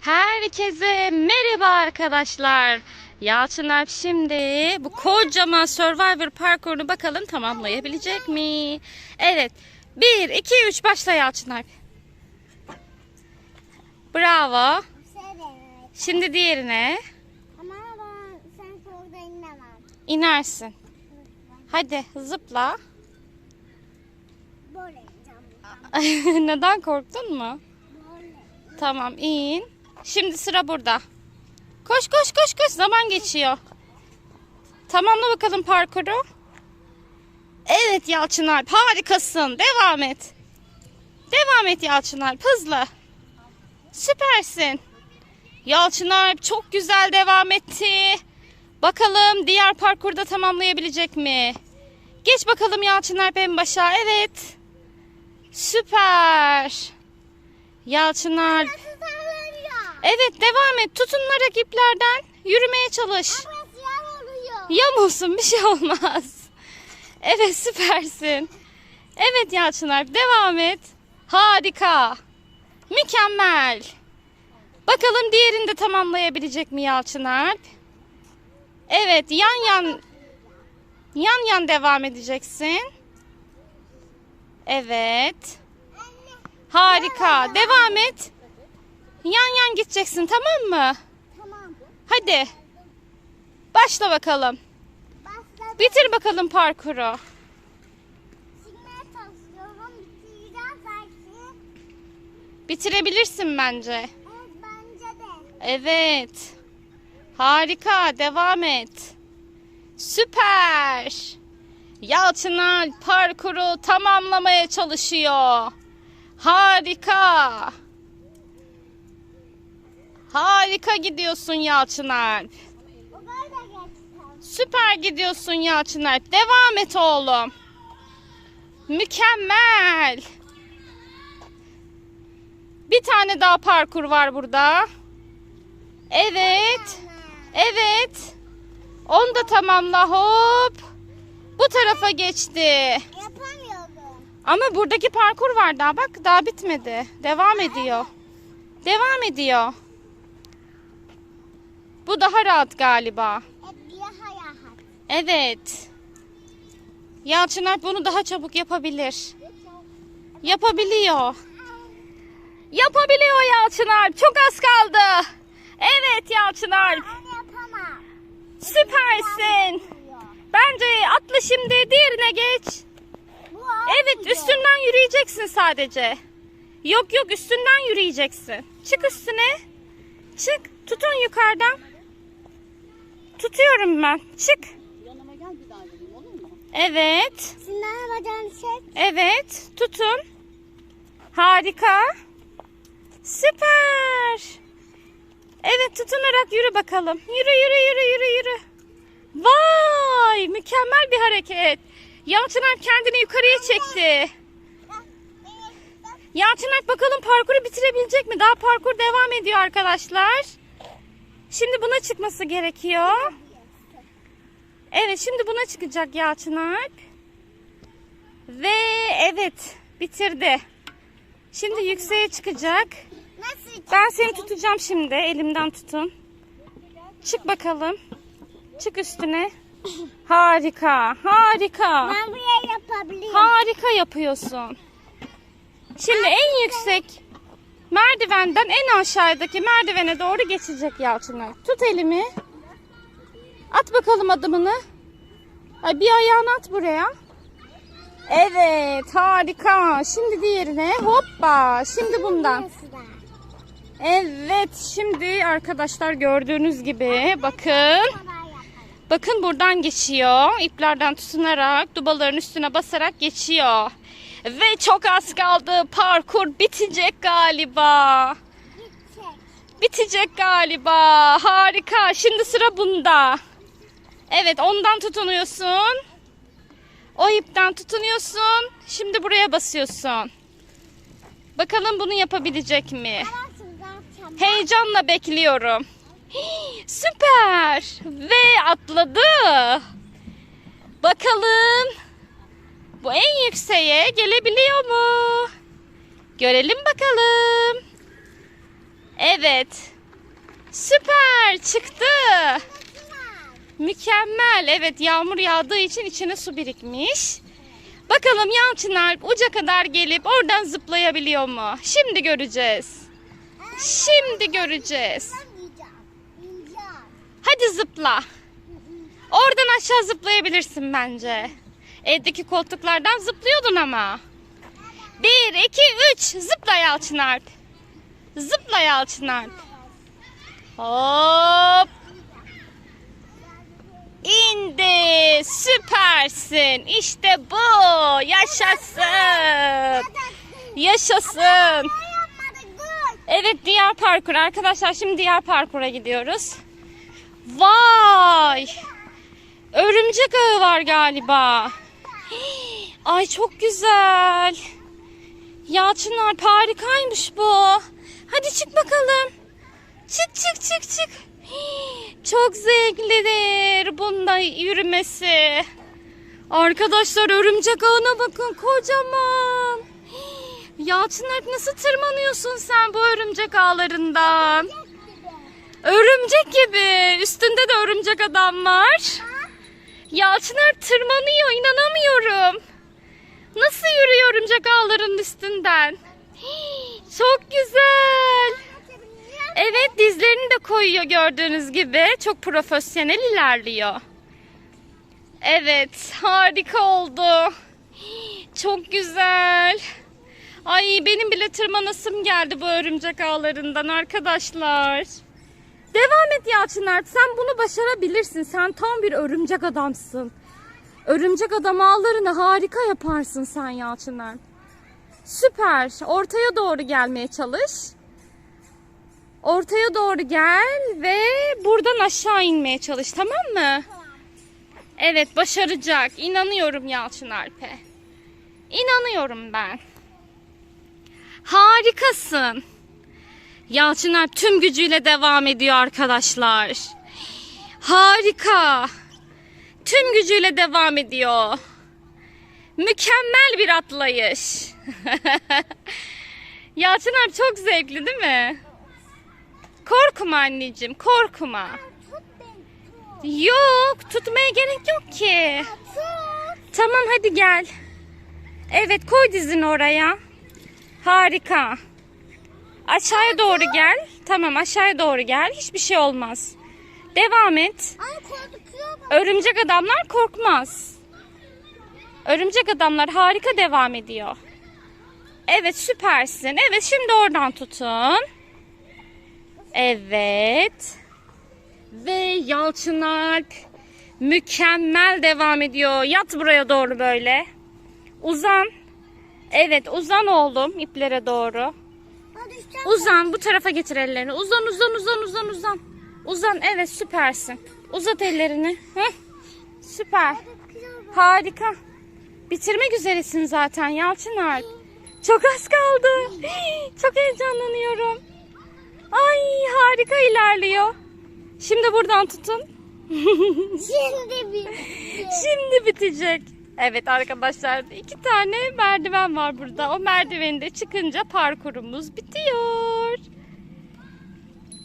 Herkese merhaba arkadaşlar. Yalçın Alp şimdi bu kocaman Survivor parkurunu bakalım tamamlayabilecek mi? Evet. 1, 2, 3 başla Yalçın Alp. Bravo. Şimdi diğerine Ama ben sen orada inemem. inersin. Hadi zıpla. Neden korktun mu? Tamam in. Şimdi sıra burada. Koş koş koş koş zaman geçiyor. Tamamla bakalım parkuru. Evet Yalçın Alp harikasın. Devam et. Devam et Yalçın Alp hızlı. Süpersin. Yalçın Alp çok güzel devam etti. Bakalım diğer parkurda tamamlayabilecek mi? Geç bakalım Yalçın Alp en başa. Evet. Süper. Yalçın Alp. Evet devam et. Tutunarak iplerden yürümeye çalış. Oluyor. Yamulsun bir şey olmaz. Evet süpersin. Evet Yalçın Alp devam et. Harika. Mükemmel. Bakalım diğerini de tamamlayabilecek mi Yalçın Alp? Evet yan yan yan yan devam edeceksin. Evet. Harika. Devam et. Yan yan gideceksin tamam mı? Tamam. Hadi. Başla bakalım. Başladı. Bitir bakalım parkuru. Bitirebilirsin bence. Evet bence de. Evet. Harika. Devam et. Süper. Yalçın Alp parkuru tamamlamaya çalışıyor. Harika. Harika gidiyorsun Yalçın Alp. Süper gidiyorsun Yalçın Alp. Devam et oğlum. Mükemmel. Bir tane daha parkur var burada. Evet. Evet. Onu da tamamla hop. Bu tarafa geçti. Ama buradaki parkur var daha bak daha bitmedi. Devam ediyor. Devam ediyor. Bu daha rahat galiba. Evet. Alp bunu daha çabuk yapabilir. Yapabiliyor. Yapabiliyor Yalçın. Çok az kaldı. Evet Yalçın. Süpersin. Bence atla şimdi diğerine geç. Evet üstünden yürüyeceksin sadece. Yok yok üstünden yürüyeceksin. Çık üstüne. Çık. Tutun yukarıdan. Tutuyorum ben. Çık. Yanıma gel bir daha vereyim olur mu? Evet. Şimdi yapacağım şey. Evet, tutun. Harika. Süper. Evet, tutunarak yürü bakalım. Yürü, yürü, yürü, yürü, yürü. Vay, mükemmel bir hareket. Yalçın Alp kendini yukarıya çekti. Yalçın Alp bakalım parkuru bitirebilecek mi? Daha parkur devam ediyor arkadaşlar. Şimdi buna çıkması gerekiyor. Evet, şimdi buna çıkacak Yalçın Alp. Ve evet bitirdi. Şimdi yükseğe çıkacak. Ben seni tutacağım şimdi. Elimden tutun. Çık bakalım. Çık üstüne. Harika, harika. Ben buraya yapabilirim. Harika yapıyorsun. Şimdi en yüksek merdivenden en aşağıdaki merdivene doğru geçecek Yalçın. Tut elimi. At bakalım adımını. Ay bir ayağını at buraya. Evet harika. Şimdi diğerine hoppa. Şimdi bundan. Evet şimdi arkadaşlar gördüğünüz gibi bakın. Bakın buradan geçiyor. İplerden tutunarak dubaların üstüne basarak geçiyor. Ve çok az kaldı. Parkur bitecek galiba. Bitecek galiba. Harika. Şimdi sıra bunda. Evet ondan tutunuyorsun. O ipten tutunuyorsun. Şimdi buraya basıyorsun. Bakalım bunu yapabilecek mi? Heyecanla bekliyorum. Süper. Ve atladı. Bakalım. Bu en yükseğe gelebiliyor mu? Görelim bakalım. Evet. Süper çıktı. Mükemmel. Evet yağmur yağdığı için içine su birikmiş. Bakalım Yalçın uca kadar gelip oradan zıplayabiliyor mu? Şimdi göreceğiz. Şimdi göreceğiz. Hadi zıpla. Oradan aşağı zıplayabilirsin bence. Evdeki koltuklardan zıplıyordun ama. Bir, iki, üç. Zıpla Yalçın Alp. Zıpla Yalçın Alp. Hop. İndi. Süpersin. İşte bu. Yaşasın. Yaşasın. Evet diğer parkur. Arkadaşlar şimdi diğer parkura gidiyoruz. Vay! Örümcek ağı var galiba. Ay çok güzel. Yalçın Alp harikaymış bu. Hadi çık bakalım. Çık çık çık çık. Çok zevklidir bunda yürümesi. Arkadaşlar örümcek ağına bakın kocaman. Hii, Yalçın Alp nasıl tırmanıyorsun sen bu örümcek ağlarından? Örümcek gibi. Üstünde de örümcek adam var. Yalçın Alp tırmanıyor. inanamıyorum. Nasıl yürüyor örümcek üstünden? Çok güzel. Evet dizlerini de koyuyor gördüğünüz gibi. Çok profesyonel ilerliyor. Evet harika oldu. Çok güzel. Ay benim bile tırmanasım geldi bu örümcek ağlarından arkadaşlar. Devam et Yalçın Alp. Sen bunu başarabilirsin. Sen tam bir örümcek adamsın. Örümcek adam ağlarını harika yaparsın sen Yalçın Alp. Süper. Ortaya doğru gelmeye çalış. Ortaya doğru gel ve buradan aşağı inmeye çalış tamam mı? Evet başaracak. İnanıyorum Yalçın Alp'e. İnanıyorum ben. Harikasın. Yalçın Alp tüm gücüyle devam ediyor arkadaşlar. Harika. Tüm gücüyle devam ediyor. Mükemmel bir atlayış. Yalçın Alp çok zevkli değil mi? Korkma anneciğim, korkma. Yok, tutmaya gerek yok ki. Tamam hadi gel. Evet koy dizini oraya. Harika. Aşağıya doğru gel. Tamam aşağıya doğru gel. Hiçbir şey olmaz. Devam et. Örümcek adamlar korkmaz. Örümcek adamlar harika devam ediyor. Evet süpersin. Evet şimdi oradan tutun. Evet. Ve Yalçın Alp mükemmel devam ediyor. Yat buraya doğru böyle. Uzan. Evet uzan oğlum iplere doğru. Uzan bu tarafa getir ellerini. Uzan uzan uzan uzan uzan. Uzan evet süpersin. Uzat ellerini. Heh. Süper. Harika. Bitirmek üzeresin zaten Yalçın Alp. Çok az kaldı. Çok heyecanlanıyorum. Ay harika ilerliyor. Şimdi buradan tutun. Şimdi bir. Şimdi bitecek. Evet arkadaşlar iki tane merdiven var burada. O merdiveni de çıkınca parkurumuz bitiyor.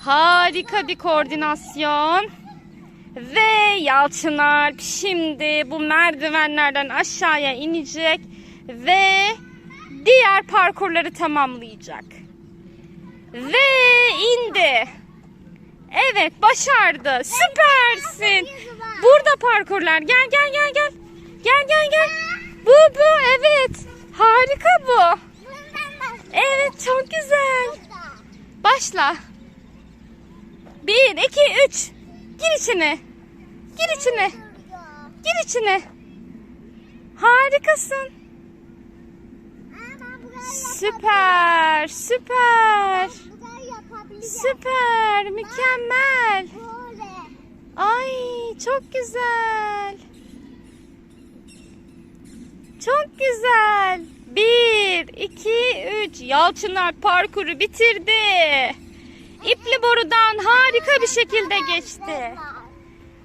Harika bir koordinasyon. Ve Yalçın Alp şimdi bu merdivenlerden aşağıya inecek ve diğer parkurları tamamlayacak. Ve indi. Evet başardı. Süpersin. Burada parkurlar. Gel gel gel gel. Gel gel gel. Bu bu evet. Harika bu. Evet çok güzel. Başla. Bir, iki, üç. Gir içine. Gir içine. Gir içine. Harikasın. Süper, süper. Süper, mükemmel. Ay çok güzel. Çok güzel. Bir, iki, üç. Yalçınar parkuru bitirdi. İpli borudan harika bir şekilde geçti.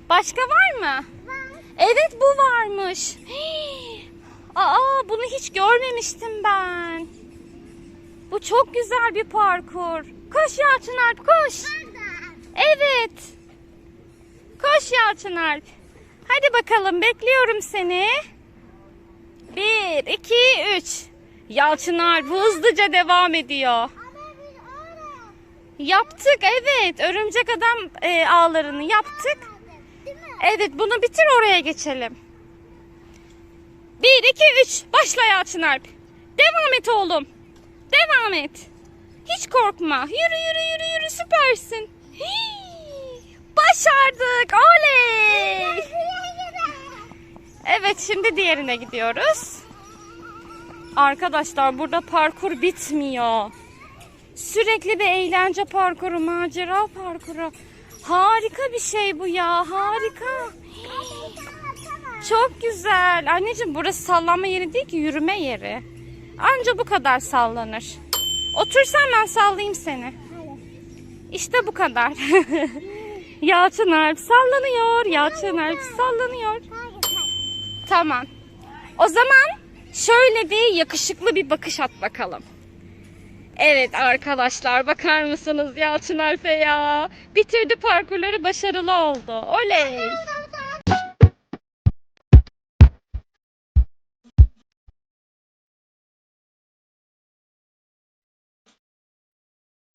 Başka var mı? Evet bu varmış. Aa bunu hiç görmemiştim ben. Bu çok güzel bir parkur. Koş Yalçın Alp koş. Evet. Koş Yalçın Alp. Hadi bakalım bekliyorum seni. Bir, iki, üç. Yalçın Alp hızlıca devam ediyor. Yaptık evet. Örümcek adam e, ağlarını yaptık. Evet bunu bitir oraya geçelim. Bir, iki, üç. Başla Yalçın. Devam et oğlum. Devam et. Hiç korkma. Yürü yürü yürü yürü süpersin. Hii, başardık. Oley. Evet şimdi diğerine gidiyoruz. Arkadaşlar burada parkur bitmiyor. Sürekli bir eğlence parkuru, macera parkuru. Harika bir şey bu ya, harika. Çok güzel. Anneciğim burası sallanma yeri değil ki yürüme yeri. Anca bu kadar sallanır. Otursan ben sallayayım seni. İşte bu kadar. Yalçın Alp sallanıyor. Yalçın Alp sallanıyor. Tamam. O zaman şöyle bir yakışıklı bir bakış at bakalım. Evet arkadaşlar bakar mısınız Yalçın Alp'e ya? Bitirdi parkurları başarılı oldu. Oley.